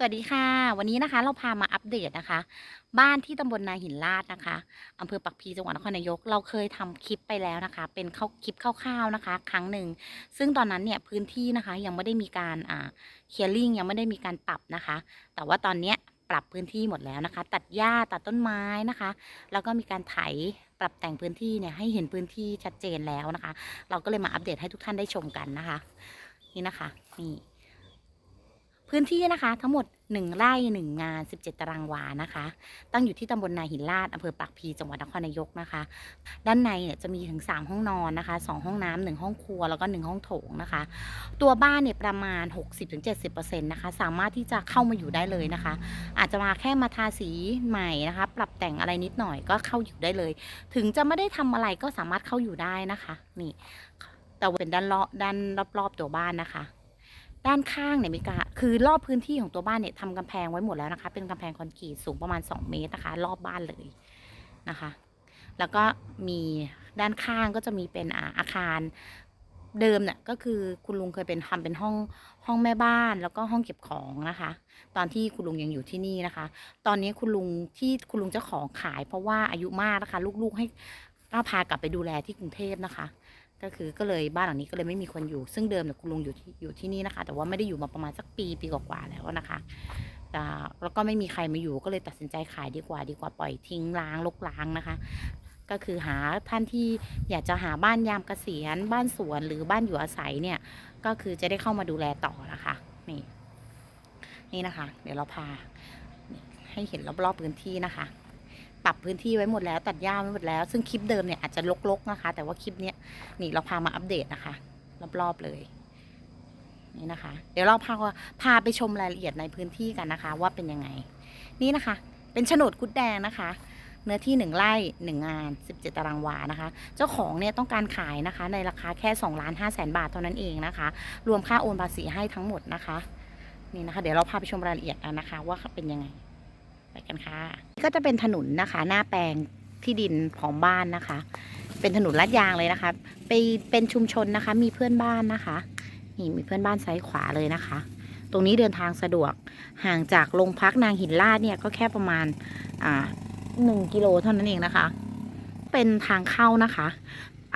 สวัสดีค่ะ วันนี้นะคะเราพามาอัปเดตนะคะ บ้านที่ตำบลนาหินลาดนะคะอำเภอปักพีจังหวัดนครนายก เราเคยทำคลิปไปแล้วนะคะ เป็นเข้าคลิปคร่าวๆนะคะ ครั้งหนึ่งซึ่งตอนนั้นเนี่ยพื้นที่นะคะยังไม่ได้มีการอ่าเคลียร์ลิงยังไม่ได้มีการปรับนะคะ แต่ว่าตอนเนี้ยปรับพื้นที่หมดแล้วนะคะ ตัดหญ้าตัดต้นไม้นะคะ แล้วก็มีการไถปรับแต่งพื้นที่เนี่ยให้เห็นพื้นที่ชัดเจนแล้วนะคะ เราก็เลยมาอัปเดตให้ทุกท่านได้ชมกันนะคะ นี่นะคะนี่ พื้นที่นะคะทั้งหมด 1 ไร่ 1 งาน 17 ตารางวานะคะ ตั้งอยู่ที่ตำบลนาหินลาดอำเภอปากพีจังหวัดนครนายกนะคะ ด้านในเนี่ยจะมีถึง 3 ห้องนอนนะคะ 2 ห้องน้ำ1ห้องครัวแล้วก็ 1 ห้องโถงนะคะ ตัวบ้านเนี่ยประมาณ 60-70%นะคะสามารถที่จะเข้ามาอยู่ได้เลยนะคะ อาจจะมาแค่มาทาสีใหม่นะคะ ปรับแต่งอะไรนิดหน่อยก็เข้าอยู่ได้เลย ถึงจะไม่ได้ทำอะไรก็สามารถเข้าอยู่ได้นะคะ นี่แต่เป็นด้านรอบด้านรอบๆตัวบ้านนะคะ ด้านข้างเนี่ยมีการคือรอบพื้นที่ของตัวบ้านเนี่ยทำกำแพงไว้หมดแล้วนะคะ เป็นกำแพงคอนกรีตสูงประมาณ 2 เมตรนะคะ รอบบ้านเลยนะคะ แล้วก็มีด้านข้างก็จะมีเป็นอาอาคารเดิมเนี่ยก็คือคุณลุงเคยเป็นทำเป็นห้องห้องแม่บ้านแล้วก็ห้องเก็บของนะคะ ตอนที่คุณลุงยังอยู่ที่นี่นะคะ ตอนนี้คุณลุงที่คุณลุงเจ้าของขายเพราะว่าอายุมากนะคะ ลูกๆให้ก็พากลับไปดูแลที่กรุงเทพนะคะ ก็คือก็เลยบ้านหลังนี้ก็เลยไม่มีคนอยู่ ซึ่งเดิมเนี่ยคุณลุงอยู่ที่อยู่ที่นี่นะคะ แต่ว่าไม่ได้อยู่มาประมาณสักปีปีกว่าๆแล้วนะคะแต่แล้วก็ไม่มีใครมาอยู่ก็เลยตัดสินใจขายดีกว่าดีกว่าปล่อยทิ้งร้างลกล้างนะคะ ก็คือหาท่านที่อยากจะหาบ้านยามเกษียณบ้านสวนหรือบ้านอยู่อาศัยเนี่ยก็คือจะได้เข้ามาดูแลต่อนะคะนี่นี่นะคะ เดี๋ยวเราพาให้เห็นรอบๆพื้นที่นะคะ ปรับพื้นที่ไว้หมดแล้ว ตัดหญ้าไว้หมดแล้ว ซึ่งคลิปเดิมเนี่ยอาจจะรกๆนะคะ แต่ว่าคลิปเนี้ยนี่เราพามาอัปเดตนะคะ รอบๆเลยนี่นะคะ เดี๋ยวเราพาพาไปชมรายละเอียดในพื้นที่กันนะคะ ว่าเป็นยังไง นี่นะคะ เป็นโฉนดกุดแดงนะคะ เนื้อที่หนึ่งไร่หนึ่งงาน17ตารางวานะคะ เจ้าของเนี่ยต้องการขายนะคะ ในราคาแค่2ล้าน5แสนบาทเท่านั้นเองนะคะ รวมค่าโอนภาษีให้ทั้งหมดนะคะ นี่นะคะ เดี๋ยวเราพาไปชมรายละเอียดกันนะคะ ว่าเป็นยังไง ไปกันค่ะก็จะเป็นถนนนะคะ หน้าแปลงที่ดินของบ้านนะคะ เป็นถนนลาดยางเลยนะคะ ไปเป็นชุมชนนะคะ มีเพื่อนบ้านนะคะนี่มีเพื่อนบ้านซ้ายขวาเลยนะคะ ตรงนี้เดินทางสะดวกห่างจากโรงพักนางหินลาดเนี่ยก็แค่ประมาณอ่าหนึ่งกิโลเท่านั้นเองนะคะ เป็นทางเข้านะคะ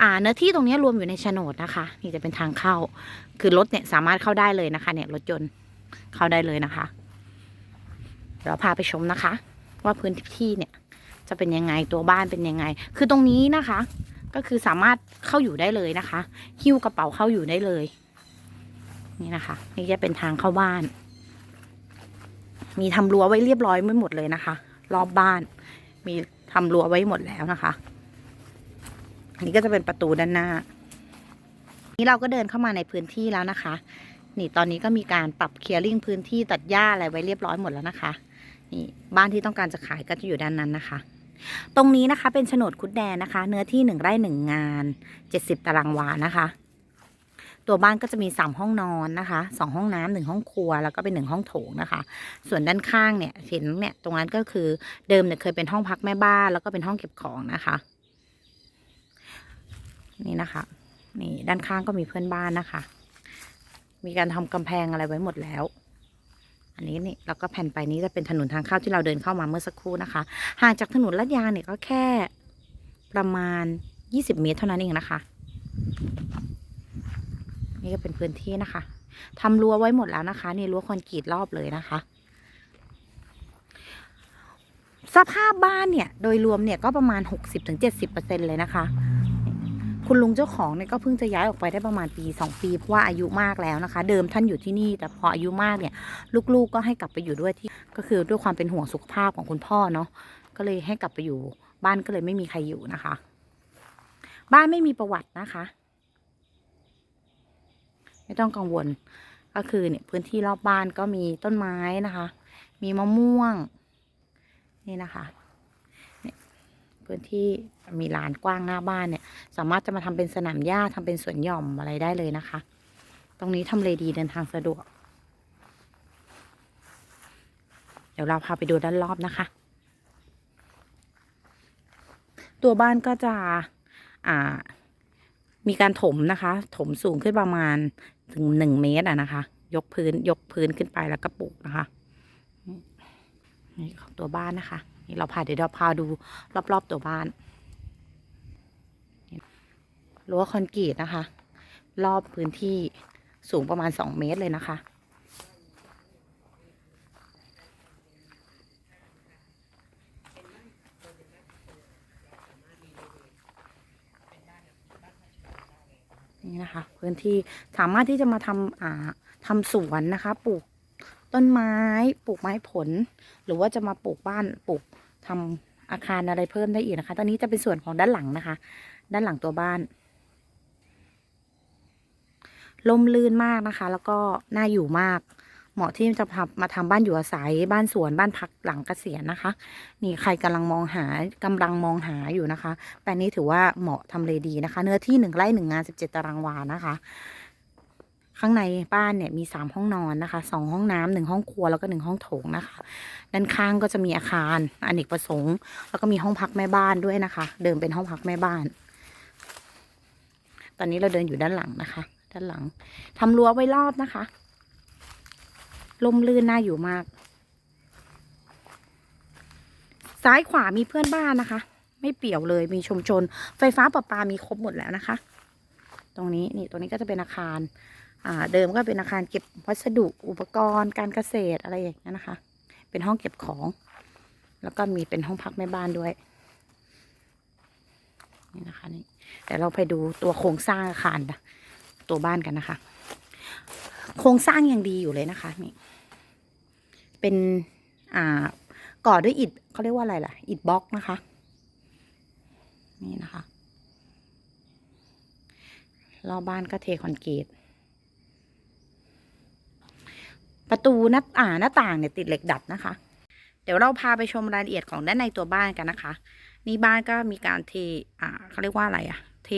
อ่าเนื้อที่ตรงนี้รวมอยู่ในโฉนดนะคะ นี่จะเป็นทางเข้า คือรถเนี่ยสามารถเข้าได้เลยนะคะ เนี่ยรถยนต์เข้าได้เลยนะคะ เราพาไปชมนะคะ ว่าพื้นที่เนี่ย จะเป็นยังไงตัวบ้านเป็นยังไง คือตรงนี้นะคะ ก็คือสามารถเข้าอยู่ได้เลยนะคะหิ้วกระเป๋าเข้าอยู่ได้เลย นี่นะคะ นี่จะเป็นทางเข้าบ้าน มีทำรั้วไว้เรียบร้อยไม่หมดเลยนะคะ รอบบ้าน มีทำรั้วไว้หมดแล้วนะคะ อันนี้ก็จะเป็นประตูด้านหน้า นี่เราก็เดินเข้ามาในพื้นที่แล้วนะคะนี่ตอนนี้ก็มีการปรับเคลียร์ลิงพื้นที่ตัดหญ้าอะไรไว้เรียบร้อยหมดแล้วนะคะ นี่บ้านที่ต้องการจะขายก็จะอยู่ด้านนั้นนะคะ ตรงนี้นะคะเป็นโฉนดคุดแดนนะคะ เนื้อที่หนึ่งไร่หนึ่งงานเจ็ดสิบตารางวานะคะ ตัวบ้านก็จะมีสามห้องนอนนะคะสองห้องน้ำหนึ่งห้องครัว แล้วก็เป็นหนึ่งห้องโถงนะคะ ส่วนด้านข้างเนี่ยเห็นเนี่ยตรงนั้นก็คือเดิมเนี่ยเคยเป็นห้องพักแม่บ้าน แล้วก็เป็นห้องเก็บของนะคะ นี่นะคะ นี่ด้านข้างก็มีเพื่อนบ้านนะคะ มีการทำกำแพงอะไรไว้หมดแล้ว อันนี้นี่แล้วก็แผ่นไปนี้จะเป็นถนนทางเข้าที่เราเดินเข้ามาเมื่อสักครู่นะคะ ห่างจากถนนลาดยางเนี่ยก็แค่ประมาณ 20 เมตรเท่านั้นเองนะคะ นี่ก็เป็นพื้นที่นะคะทำรั้วไว้หมดแล้วนะคะนี่รั้วคอนกรีตรอบเลยนะคะสภาพบ้านเนี่ย โดยรวมเนี่ยก็ประมาณ 60-70%เลยนะคะ คุณลุงเจ้าของเนี่ยก็เพิ่งจะย้ายออกไปได้ประมาณปีสองปี เพราะว่าอายุมากแล้วนะคะ เดิมท่านอยู่ที่นี่ แต่พออายุมากเนี่ย ลูกๆก็ให้กลับไปอยู่ด้วยที่ ก็คือด้วยความเป็นห่วงสุขภาพของคุณพ่อเนาะก็เลยให้กลับไปอยู่ บ้านก็เลยไม่มีใครอยู่นะคะ บ้านไม่มีประวัตินะคะ ไม่ต้องกังวล ก็คือเนี่ยพื้นที่รอบบ้านก็มีต้นไม้นะคะ มีมะม่วง นี่นะคะ พื้นที่มีลานกว้างหน้าบ้านเนี่ย สามารถจะมาทำเป็นสนามหญ้าทำเป็นสวนหย่อมอะไรได้เลยนะคะ ตรงนี้ทำเลดีเดินทางสะดวก เดี๋ยวเราพาไปดูด้านรอบนะคะ ตัวบ้านก็จะอ่ามีการถมนะคะ ถมสูงขึ้นประมาณถึงหนึ่งเมตรอะนะคะ ยกพื้นยกพื้นขึ้นไปแล้วก็ปลูกนะคะ นี่ของตัวบ้านนะคะ นี่เราพาเดี๋ยวเราพาดูรอบๆตัวบ้านรั้วคอนกรีตนะคะ รอบพื้นที่สูงประมาณสองเมตรเลยนะคะ นี่นะคะ พื้นที่สามารถที่จะมาทำอ่าทำสวนนะคะ ปลูก ต้นไม้ปลูกไม้ผล หรือว่าจะมาปลูกบ้านปลูกทำอาคารอะไรเพิ่มได้อีกนะคะ ตอนนี้จะเป็นส่วนของด้านหลังนะคะ ด้านหลังตัวบ้าน ลมลื่นมากนะคะ แล้วก็น่าอยู่มาก เหมาะที่จะมาทำบ้านอยู่อาศัย บ้านสวนบ้านพักหลังเกษียณนะคะ นี่ใครกำลังมองหากำลังมองหาอยู่นะคะแปลงนี้ถือว่าเหมาะทำเลดีนะคะ เนื้อที่หนึ่งไร่หนึ่งงานสิบเจ็ดตารางวานะคะ ข้างในบ้านเนี่ยมีสามห้องนอนนะคะสองห้องน้ำหนึ่งห้องครัวแล้วก็หนึ่งห้องโถงนะคะ ด้านข้างก็จะมีอาคารอเนกประสงค์ แล้วก็มีห้องพักแม่บ้านด้วยนะคะ เดิมเป็นห้องพักแม่บ้าน ตอนนี้เราเดินอยู่ด้านหลังนะคะ ด้านหลังทำรั้วไว้รอบนะคะลมลื่นน่าอยู่มาก ซ้ายขวามีเพื่อนบ้านนะคะ ไม่เปี่ยวเลยมีชุมชน ไฟฟ้าประปามีครบหมดแล้วนะคะ ตรงนี้นี่ตรงนี้ก็จะเป็นอาคาร เดิมก็เป็นอาคารเก็บวัสดุอุปกรณ์การเกษตรอะไรอย่างนี้ยนะคะ เป็นห้องเก็บของ แล้วก็มีเป็นห้องพักแม่บ้านด้วยนี่นะคะนี่แต่เราไปดูตัวโครงสร้างอาคารตัวบ้านกันนะคะ โครงสร้างยังดีอยู่เลยนะคะนี่เป็นอ่าก่อด้วยอิฐเขาเรียกว่าอะไรล่ะอิฐบล็อกนะคะ นี่นะคะรอบบ้านก็เทคอนกรีต ประตูหน้าอ่าหน้าต่างเนี่ยติดเหล็กดัดนะคะ เดี๋ยวเราพาไปชมรายละเอียดของด้านในตัวบ้านกันนะคะ นี่บ้านก็มีการเทอ่าเขาเรียกว่าอะไรอะเท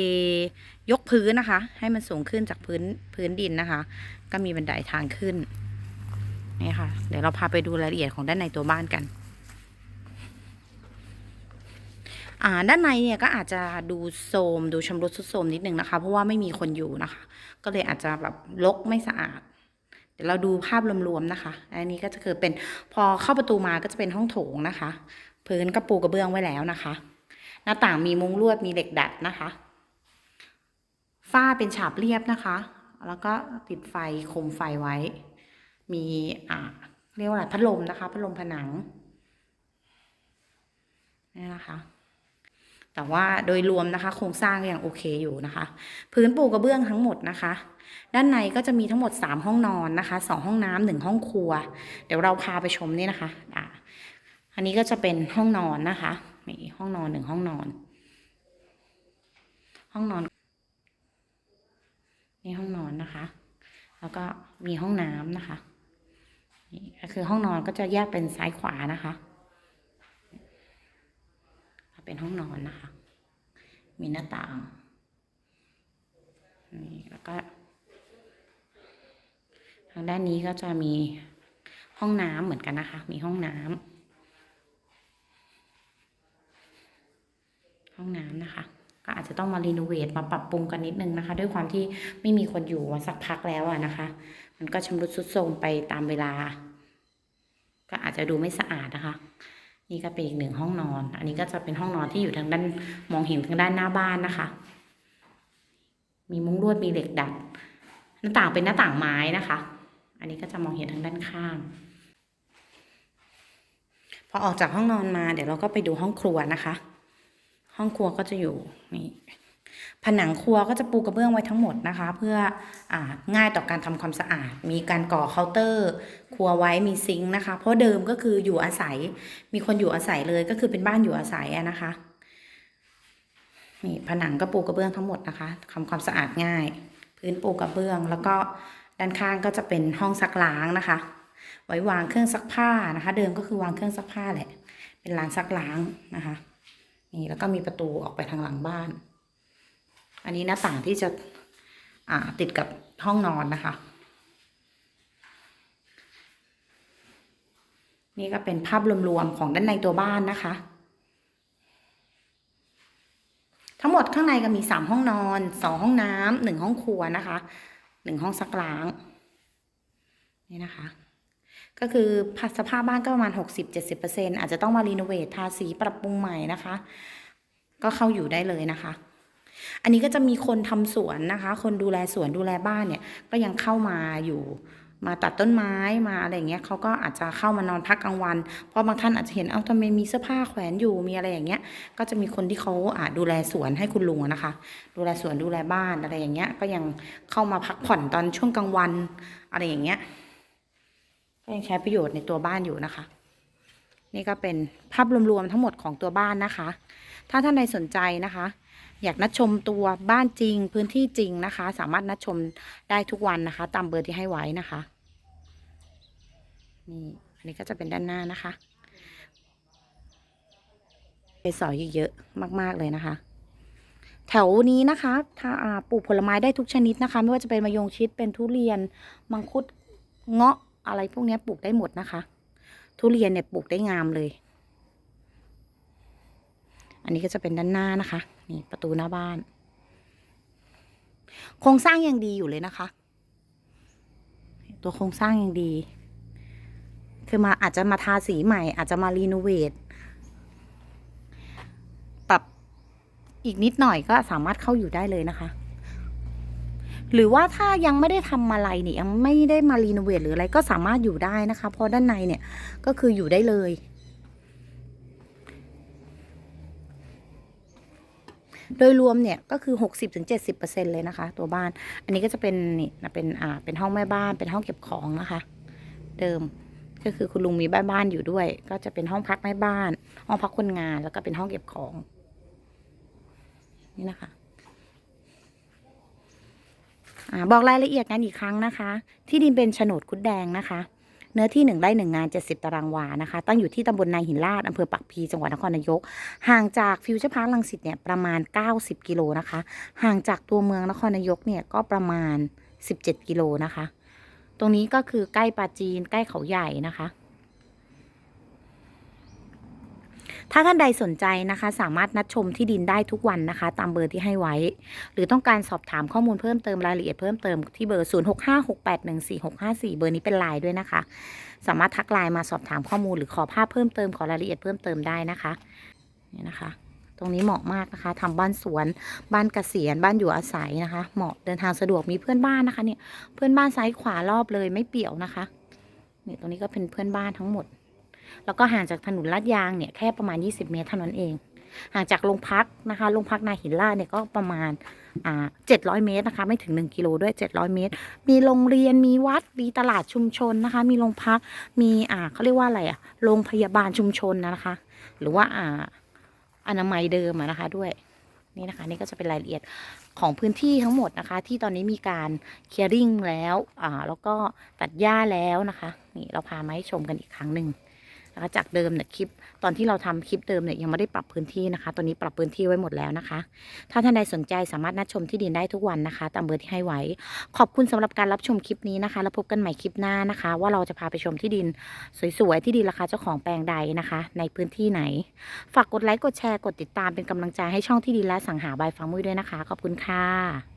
ยกพื้นนะคะ ให้มันสูงขึ้นจากพื้นพื้นดินนะคะ ก็มีบันไดทางขึ้นนี่ค่ะ เดี๋ยวเราพาไปดูรายละเอียดของด้านในตัวบ้านกันอ่าด้านในเนี่ยก็อาจจะดูโทมดูชำรุดทรุดโทมนิดนึงนะคะ เพราะว่าไม่มีคนอยู่นะคะ ก็เลยอาจจะแบบรกไม่สะอาด เดี๋ยวเราดูภาพรวมๆนะคะ อันนี้ก็จะคือเป็นพอเข้าประตูมาก็จะเป็นห้องโถงนะคะ พื้นกระปูกระเบื้องไว้แล้วนะคะ หน้าต่างมีมุ้งลวดมีเหล็กดัดนะคะ ฝ้าเป็นฉาบเรียบนะคะ แล้วก็ติดไฟโคมไฟไว้ มีอ่าเรียกว่าอะไรพัดลมนะคะ พัดลมผนังนี่นะคะ แต่ว่าโดยรวมนะคะ โครงสร้างยังโอเคอยู่นะคะ พื้นปูกระเบื้องทั้งหมดนะคะ ด้านในก็จะมีทั้งหมด 3 ห้องนอนนะคะ 2 ห้องน้ำหนึ่งห้องครัว เดี๋ยวเราพาไปชมนี่นะคะอะอันนี้ก็จะเป็นห้องนอนนะคะมีห้องนอนหนึ่งห้องนอน ห้องนอนนี่ห้องนอนนะคะ แล้วก็มีห้องน้ำนะคะนี่ก็คือห้องนอนก็จะแยกเป็นซ้ายขวานะคะ เป็นห้องนอนนะคะ มีหน้าต่างนี่แล้วก็ ทางด้านนี้ก็จะมีห้องน้ำเหมือนกันนะคะ มีห้องน้ำห้องน้ำนะคะ ก็อาจจะต้องมารีโนเวทมาปรับปรุงกันนิดนึงนะคะ ด้วยความที่ไม่มีคนอยู่มาสักพักแล้วอะนะคะ มันก็ชำรุดทรุดโทรมไปตามเวลา ก็อาจจะดูไม่สะอาดนะคะ นี่ก็เป็นอีกหนึ่งห้องนอน อันนี้ก็จะเป็นห้องนอนที่อยู่ทางด้านมองเห็นทางด้านหน้าบ้านนะคะ มีมุ้งลวดมีเหล็กดัด หน้าต่างเป็นหน้าต่างไม้นะคะ อันนี้ก็จะมองเห็นทางด้านข้าง พอออกจากห้องนอนมาเดี๋ยวเราก็ไปดูห้องครัวนะคะ ห้องครัวก็จะอยู่นี่ ผนังครัวก็จะปูกระเบื้องไว้ทั้งหมดนะคะ เพื่ออง่ายต่อการทำความสะอาด มีการก่อเคาน์เตอร์ ครัวไว้มีซิงค์นะคะ เพราะเดิมก็คืออยู่อาศัย มีคนอยู่อาศัยเลยก็คือเป็นบ้านอยู่อาศัยนะคะนี่ผนังก็ปูกระเบื้องทั้งหมดนะคะทำความสะอาดง่าย พื้นปูกระเบื้องแล้วก็ด้านข้างก็จะเป็นห้องซักล้างนะคะ ไว้วางเครื่องซักผ้านะคะ เดิมก็คือวางเครื่องซักผ้าแหละ เป็นร้านซักล้างนะคะ นี่แล้วก็มีประตูออกไปทางหลังบ้าน อันนี้หน้าต่างที่จะอ่าติดกับห้องนอนนะคะ นี่ก็เป็นภาพรวมๆของด้านในตัวบ้านนะคะ ทั้งหมดข้างในก็มีสามห้องนอนสองห้องน้ำหนึ่งห้องครัวนะคะหนึ่งห้องซักล้างนี่นะคะ ก็คือสภาพบ้านก็ประมาณ 60-70%อาจจะต้องมารีโนเวททาสีปรับปรุงใหม่นะคะ ก็เข้าอยู่ได้เลยนะคะ อันนี้ก็จะมีคนทำสวนนะคะ คนดูแลสวนดูแลบ้านเนี่ย ก็ยังเข้ามาอยู่มาตัดต้นไม้มาอะไรอย่างเงี้ยเขาก็อาจจะเข้ามานอนพักกลางวัน เพราะบางท่านอาจจะเห็นเอ้าทำไมมีเสื้อผ้าแขวนอยู่มีอะไรอย่างเงี้ย ก็จะมีคนที่เขาอ่าดูแลสวนให้คุณลุงนะคะ ดูแลสวนดูแลบ้านอะไรอย่างเงี้ย ก็ยังเข้ามาพักผ่อนตอนช่วงกลางวันอะไรอย่างเงี้ยก็ยังใช้ประโยชน์ในตัวบ้านอยู่นะคะ นี่ก็เป็นภาพรวมๆทั้งหมดของตัวบ้านนะคะ ถ้าท่านใดสนใจนะคะ อยากนัดชมตัวบ้านจริงพื้นที่จริงนะคะ สามารถนัดชมได้ทุกวันนะคะ ตามเบอร์ที่ให้ไว้นะคะนี่อันนี้ก็จะเป็นด้านหน้านะคะไปสอยเยอะๆมาก ๆ เลยนะคะ แถวนี้นะคะถ้าปลูกผลไม้ได้ทุกชนิดนะคะ ไม่ว่าจะเป็นมะยงชิดเป็นทุเรียนมังคุดเงาะอะไรพวกนี้ปลูกได้หมดนะคะ ทุเรียนเนี่ยปลูกได้งามเลย อันนี้ก็จะเป็นด้านหน้านะคะ นี่ประตูหน้าบ้าน โครงสร้างยังดีอยู่เลยนะคะ ตัวโครงสร้างยังดี คือมาอาจจะมาทาสีใหม่ อาจจะมารีโนเวทปรับอีกนิดหน่อยก็สามารถเข้าอยู่ได้เลยนะคะ หรือว่าถ้ายังไม่ได้ทำอะไรเนี่ยยังไม่ได้มารีโนเวทหรืออะไรก็สามารถอยู่ได้นะคะ เพราะด้านในเนี่ยก็คืออยู่ได้เลย โดยรวมเนี่ยก็คือ 60-70%เลยนะคะ ตัวบ้าน อันนี้ก็จะเป็นนี่นะเป็นอ่าเป็นห้องแม่บ้านเป็นห้องเก็บของนะคะ เดิมก็คือคุณลุงมีบ้านบ้านอยู่ด้วย ก็จะเป็นห้องพักแม่บ้าน ห้องพักคนงานแล้วก็เป็นห้องเก็บของ นี่นะคะอาบอกรายละเอียดกันอีกครั้งนะคะ ที่ดินเป็นโฉนดคุดแดงนะคะ เนื้อที่หนึ่งไร่หนึ่งงาน 70 ตารางวานะคะ ตั้งอยู่ที่ตำบลนายหินลาดอำเภอปักพี จังหวัดนครนายก ห่างจากฟิวเจอร์พาร์คลังสิตเนี่ยประมาณ 90 กิโลนะคะ ห่างจากตัวเมืองนครนายกเนี่ยก็ประมาณ 17 กิโลนะคะ ตรงนี้ก็คือใกล้ปาจีนใกล้เขาใหญ่นะคะ ถ้าท่านใดสนใจนะคะ สามารถนัดชมที่ดินได้ทุกวันนะคะ ตามเบอร์ที่ให้ไว้ หรือต้องการสอบถามข้อมูลเพิ่มเติมรายละเอียดเพิ่มเติมที่เบอร์ 0656814654 เบอร์นี้เป็นไลน์ด้วยนะคะ สามารถทักไลน์มาสอบถามข้อมูลหรือขอภาพเพิ่มเติมขอรายละเอียดเพิ่มเติมได้นะคะนี่นะคะตรงนี้เหมาะมากนะคะทำบ้านสวน บ้านเกษียณ บ้านอยู่อาศัยนะคะ เหมาะเดินทางสะดวก มีเพื่อนบ้านนะคะเนี่ย เพื่อนบ้านซ้ายขวารอบเลยไม่เปี่ยวนะคะเนี่ยตรงนี้ก็เป็นเพื่อนบ้านทั้งหมด แล้วก็ห่างจากถนนลาดยางเนี่ยแค่ประมาณ 20 เมตรเท่านั้นเอง ห่างจากโรงพักนะคะโรงพักนาหินลาดเนี่ยก็ประมาณอ่า700 เมตรนะคะ ไม่ถึง 1 กิโลด้วย 700 เมตร มีโรงเรียนมีวัดมีตลาดชุมชนนะคะ มีโรงพักมีอ่าเขาเรียกว่าอะไรอะโรงพยาบาลชุมชนนะคะ หรือว่าอ่าอนามัยเดิมนะคะด้วยนี่นะคะนี่ก็จะเป็นรายละเอียดของพื้นที่ทั้งหมดนะคะ ที่ตอนนี้มีการเคลียร์ริงแล้วอ่าแล้วก็ตัดหญ้าแล้วนะคะ นี่เราพามาให้ชมกันอีกครั้งหนึ่ง นะคะจากเดิมเนี่ยคลิปตอนที่เราทำคลิปเดิมเนี่ยยังไม่ได้ปรับพื้นที่นะคะ ตอนนี้ปรับพื้นที่ไว้หมดแล้วนะคะ ถ้าท่านใดสนใจสามารถนัดชมที่ดินได้ทุกวันนะคะ ตามเบอร์ที่ให้ไว้ ขอบคุณสำหรับการรับชมคลิปนี้นะคะ แล้วพบกันใหม่คลิปหน้านะคะ ว่าเราจะพาไปชมที่ดินสวยๆที่ดินราคาเจ้าของแปลงใดนะคะ ในพื้นที่ไหน ฝากกดไลค์กดแชร์กดติดตามเป็นกำลังใจให้ช่องที่ดินและสังหาใบฟังมุ้ยด้วยนะคะ ขอบคุณค่ะ